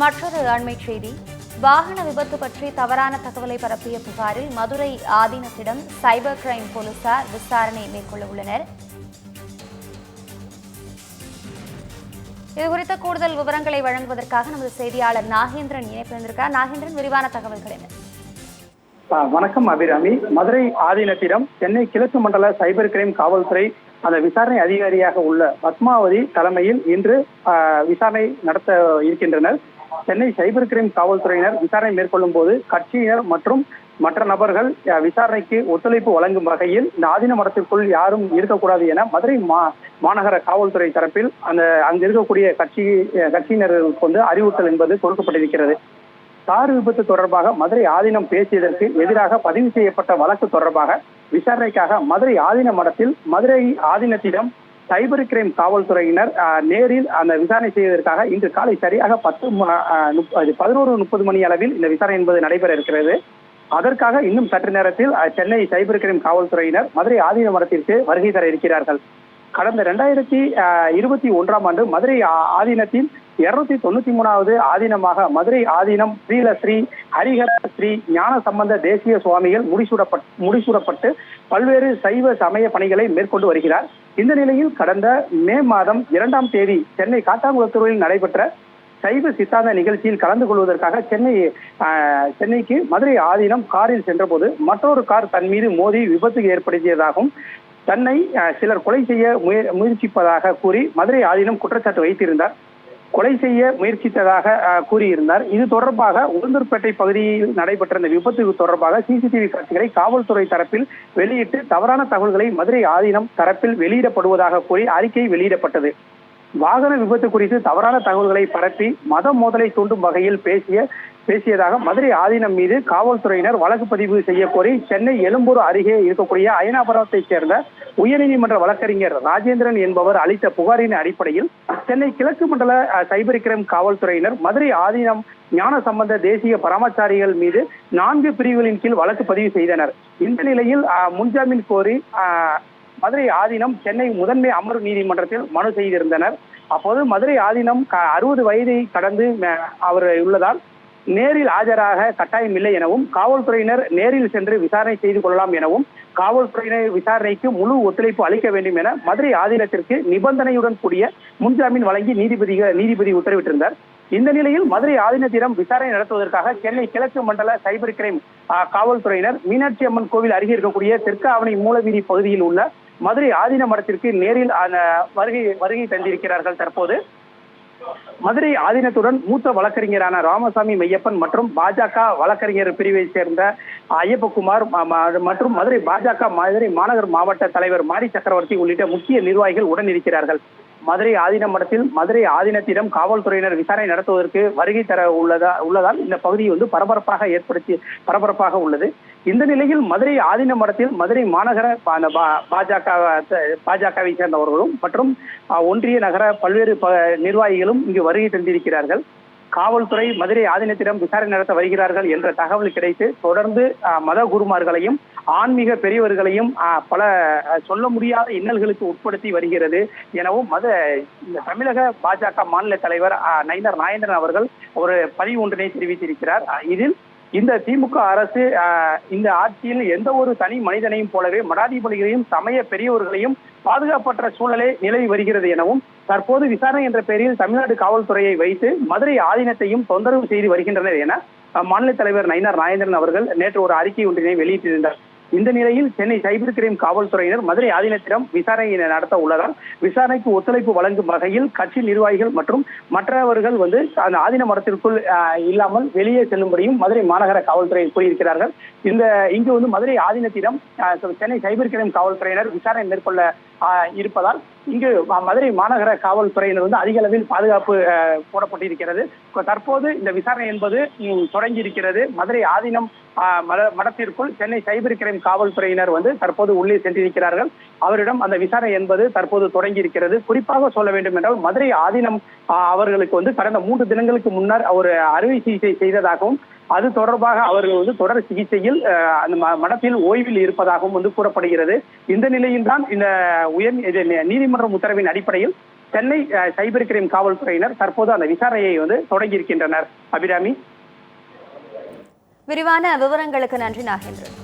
மற்றொரு அண்மைச் செய்தி. வாகன விபத்து பற்றி தவறான தகவலை பரப்பிய புகாரில் மதுரை ஆதீனத்திடம் சைபர் கிரைம் போலீசார் விசாரணை மேற்கொள்ள உள்ளனர். இது குறித்த கூடுதல் விவரங்களை வழங்குவதற்காக நமது செய்தியாளர் நாகேந்திரன் இணைப்பிருந்திருக்கார் நாகேந்திரன் விரிவான தகவல்கள் என்ன? வணக்கம் அபிராமி. மதுரை ஆதீனத்திடம் சென்னை கிழக்கு மண்டல சைபர் கிரைம் காவல்துறை அந்த விசாரணை அதிகாரியாக உள்ள பத்மாவதி தலைமையில் இன்று விசாரணை நடத்த இருக்கின்றனர். சென்னை சைபர் கிரைம் காவல்துறையினர் விசாரணை மேற்கொள்ளும் போது கட்சியினர் மற்றும் மற்ற நபர்கள் விசாரணைக்கு ஒத்துழைப்பு வழங்கும் வகையில் இந்த ஆதீன மடத்திற்குள் யாரும் இருக்கக்கூடாது என மதுரை மா மாநகர காவல்துறை தரப்பில் அந்த அங்கு இருக்கக்கூடிய கட்சி கட்சியினர்களுக்கு வந்து அறிவுறுத்தல் என்பது கொடுக்கப்பட்டிருக்கிறது. கார் விபத்து தொடர்பாக மதுரை ஆதீனம் பேசியதற்கு எதிராக பதிவு செய்யப்பட்ட வழக்கு தொடர்பாக விசாரணைக்காக மதுரை ஆதீன மடத்தில் மதுரை ஆதீனத்திடம் சைபர் கிரைம் காவல்துறையினர் நேரில் அந்த விசாரணை செய்வதற்காக இன்று காலை சரியாக பத்து பதினோரு முப்பது மணி அளவில் இந்த விசாரணை என்பது நடைபெற இருக்கிறது. அதற்காக இன்னும் சற்று நேரத்தில் சென்னை சைபர் கிரைம் காவல்துறையினர் மதுரை ஆதீன மடத்திற்கு வருகை தர இருக்கிறார்கள். கடந்த ரெண்டாயிரத்தி இருபத்தி ஒன்றாம் ஆண்டு மதுரை ஆதீனத்தின் இருநூத்தி தொண்ணூத்தி மூணாவது ஆதீனமாக மதுரை ஆதீனம் ஸ்ரீல ஸ்ரீ ஹரிஹர ஸ்ரீ ஞான சம்பந்த தேசிய சுவாமிகள் முடிசூடப்பட் முடிசூடப்பட்டு பல்வேறு சைவ சமய பணிகளை மேற்கொண்டு வருகிறார். இந்த நிலையில் கடந்த மே மாதம் இரண்டாம் தேதி சென்னை காட்டாங்குளத்தூரில் நடைபெற்ற சைவ சித்தாந்த நிகழ்ச்சியில் கலந்து கொள்வதற்காக சென்னை ஆஹ், சென்னைக்கு மதுரை ஆதீனம் காரில் சென்றபோது மற்றொரு கார் தன் மீது மோதி விபத்து ஏற்படுத்தியதாகவும் தன்னை அஹ், சிலர் கொலை செய்ய முய- முயற்சிப்பதாக கூறி மதுரை ஆதீனம் குற்றச்சாட்டு வைத்திருந்தார். கொலை செய்ய முயற்சித்ததாக அஹ், கூறியிருந்தார். இது தொடர்பாக உளுந்தூர்பேட்டை பகுதியில் நடைபெற்ற இந்த விபத்து தொடர்பாக சிசிடிவி காட்சிகளை காவல்துறை தரப்பில் வெளியிட்டு தவறான தகவல்களை மதுரை ஆதீனம் தரப்பில் வெளியிடப்படுவதாக கூறி அறிக்கை வெளியிடப்பட்டது. வாகன விபத்து குறித்து தவறான தகவல்களை பரப்பி மத மோதலை தூண்டும் வகையில் பேசிய பேசியதாக மதுரை ஆதீனம் மீது காவல்துறையினர் வழக்கு பதிவு செய்ய கோரி சென்னை எழும்பூர் அருகே இருக்கக்கூடிய அயனாபுரத்தைச் சேர்ந்த உயர்நீதிமன்ற வழக்கறிஞர் ராஜேந்திரன் என்பவர் அளித்த புகாரின் அடிப்படையில் சென்னை கிழக்கு மண்டல அஹ், சைபர் கிரைம் காவல்துறையினர் மதுரை ஆதீனம் ஞான சம்பந்த தேசிய பரமாச்சாரிகள் மீது நான்கு பிரிவுகளின் கீழ் வழக்கு பதிவு செய்தனர். இந்த நிலையில் முன்ஜாமீன் கோரி அஹ், மதுரை ஆதீனம் சென்னை முதன்மை அமர்வு நீதிமன்றத்தில் மனு செய்திருந்தனர். அப்போது மதுரை ஆதீனம் அறுபது வயதை கடந்து அவர் உள்ளதால் நேரில் ஆஜராக கட்டாயம் இல்லை எனவும் காவல்துறையினர் நேரில் சென்று விசாரணை செய்து கொள்ளலாம் எனவும் காவல்துறையினர் விசாரணைக்கு முழு ஒத்துழைப்பு அளிக்க வேண்டும் என மதுரை ஆதீனத்திற்கு நிபந்தனையுடன் கூடிய முன்ஜாமீன் வழங்கி நீதிபதிகள் நீதிபதி உத்தரவிட்டிருந்தார். இந்த நிலையில் மதுரை ஆதீனத்திடம் விசாரணை நடத்துவதற்காக சென்னை கிழக்கு மண்டல சைபர் கிரைம் காவல்துறையினர் மீனாட்சி அம்மன் கோவில் அருகே இருக்கக்கூடிய தெற்கு ஆவணை மூலவீதி பகுதியில் உள்ள மதுரை ஆதீன மடத்திற்கு நேரில் வருகை வருகை தந்திருக்கிறார்கள் தற்போது. மதுரை ஆதீனத்துடன் மூத்த வழக்கறிஞரான ராமசாமி மையப்பன் மற்றும் பாஜக வழக்கறிஞர் பிரிவை சேர்ந்த ஐயப்பகுமார் மற்றும் மதுரை பாஜக மதுரை மாநகர் மாவட்ட தலைவர் மாரி சக்கரவர்த்தி உள்ளிட்ட முக்கிய நிர்வாகிகள் உடன் இருக்கிறார்கள். மதுரை ஆதீன மடத்தில் மதுரை ஆதீனத்திடம் காவல்துறையினர் விசாரணை நடத்துவதற்கு வருகை தர உள்ளதா உள்ளதால் இந்த பகுதி வந்து பரபரப்பாக ஏற்படுத்தி பரபரப்பாக உள்ளது. இந்த நிலையில் மதுரை ஆதீன மடத்தில் மதுரை மாநகர அந்த பாஜக பாஜகவை சேர்ந்தவர்களும் மற்றும் ஒன்றிய நகர பல்வேறு நிர்வாகிகளும் இங்கு வருகை தந்திருக்கிறார்கள். காவல்துறை மதுரை ஆதீனத்திடம் விசாரணை நடத்த வருகிறார்கள் என்ற தகவல் கிடைத்து தொடர்ந்து மத குருமார்களையும் ஆன்மீக பெரியவர்களையும் பல சொல்ல முடியாத இன்னல்களுக்கு உட்படுத்தி வருகிறது. எனவும் மத இந்த தமிழக பாஜக மாநில தலைவர் அஹ், நாயந்திரன் அவர்கள் ஒரு பதிவு ஒன்றினை தெரிவித்திருக்கிறார். இதில் இந்த திமுக அரசு இந்த ஆட்சியில் எந்த ஒரு தனி மனிதனையும் போலவே மடாதிபதிகளையும் சமய பெரியவர்களையும் பாதுகாப்பற்ற சூழலே நிலவி வருகிறது எனவும் தற்போது விசாரணை என்ற பெயரில் தமிழ்நாடு காவல்துறையை வைத்து மதுரை ஆதீனத்தையும் தொந்தரவு செய்து வருகின்றனர் என மாநில தலைவர் நயினார் நாயந்திரன் அவர்கள் நேற்று ஒரு அறிக்கை ஒன்றினை வெளியிட்டிருந்தார். இந்த நிலையில் சென்னை சைபர் கிரைம் காவல்துறையினர் மதுரை ஆதீனத்திடம் விசாரணையினை நடத்த உள்ளதால் விசாரணைக்கு ஒத்துழைப்பு வழங்கும் வகையில் கட்சி நிர்வாகிகள் மற்றும் மற்றவர்கள் வந்து அந்த ஆதீன மடத்திற்குள் அஹ், இல்லாமல் வெளியே செல்லும்படியும் மதுரை மாநகர காவல்துறை கூறியிருக்கிறார்கள். இந்த இங்கு வந்து மதுரை ஆதீனத்திடம் சென்னை சைபர் கிரைம் காவல்துறையினர் விசாரணை மேற்கொள்ள அஹ், இருப்பதால் இங்கு மதுரை மாநகர காவல்துறையினர் வந்து அதிக அளவில் பாதுகாப்பு போடப்பட்டிருக்கிறது. தற்போது இந்த விசாரணை என்பது தொடங்கி இருக்கிறது மதுரை ஆதீனம் மடத்திற்குள் சென்னை சைபர் கிரைம் காவல்துறையினர் வந்து தற்போது உள்ளே சென்றிருக்கிறார்கள். அவரிடம் அந்த விசாரணை என்பது தற்போது தொடங்கி இருக்கிறது குறிப்பாக சொல்ல வேண்டும் என்றால் மதுரை ஆதீனம் அவர்களுக்கு வந்து கடந்த மூன்று தினங்களுக்கு முன்னர் ஒரு அறுவை சிகிச்சை செய்ததாகவும் அது தொடர்பாக அவர்கள் வந்து தொடர் சிகிச்சையில் அந்த மடத்தில் ஓய்வில் இருப்பதாகவும் வந்து கூறப்படுகிறது. இந்த நிலையில் தான் இந்த உயர் நீதிமன்றம் உத்தரவின் அடிப்படையில் சென்னை சைபர் கிரைம் காவல்துறையினர் தற்போது அந்த விசாரணையை வந்து தொடங்கி இருக்கின்றனர் அபிராமி. விரிவான விவரங்களுக்கு நன்றி நாகேந்திரன்.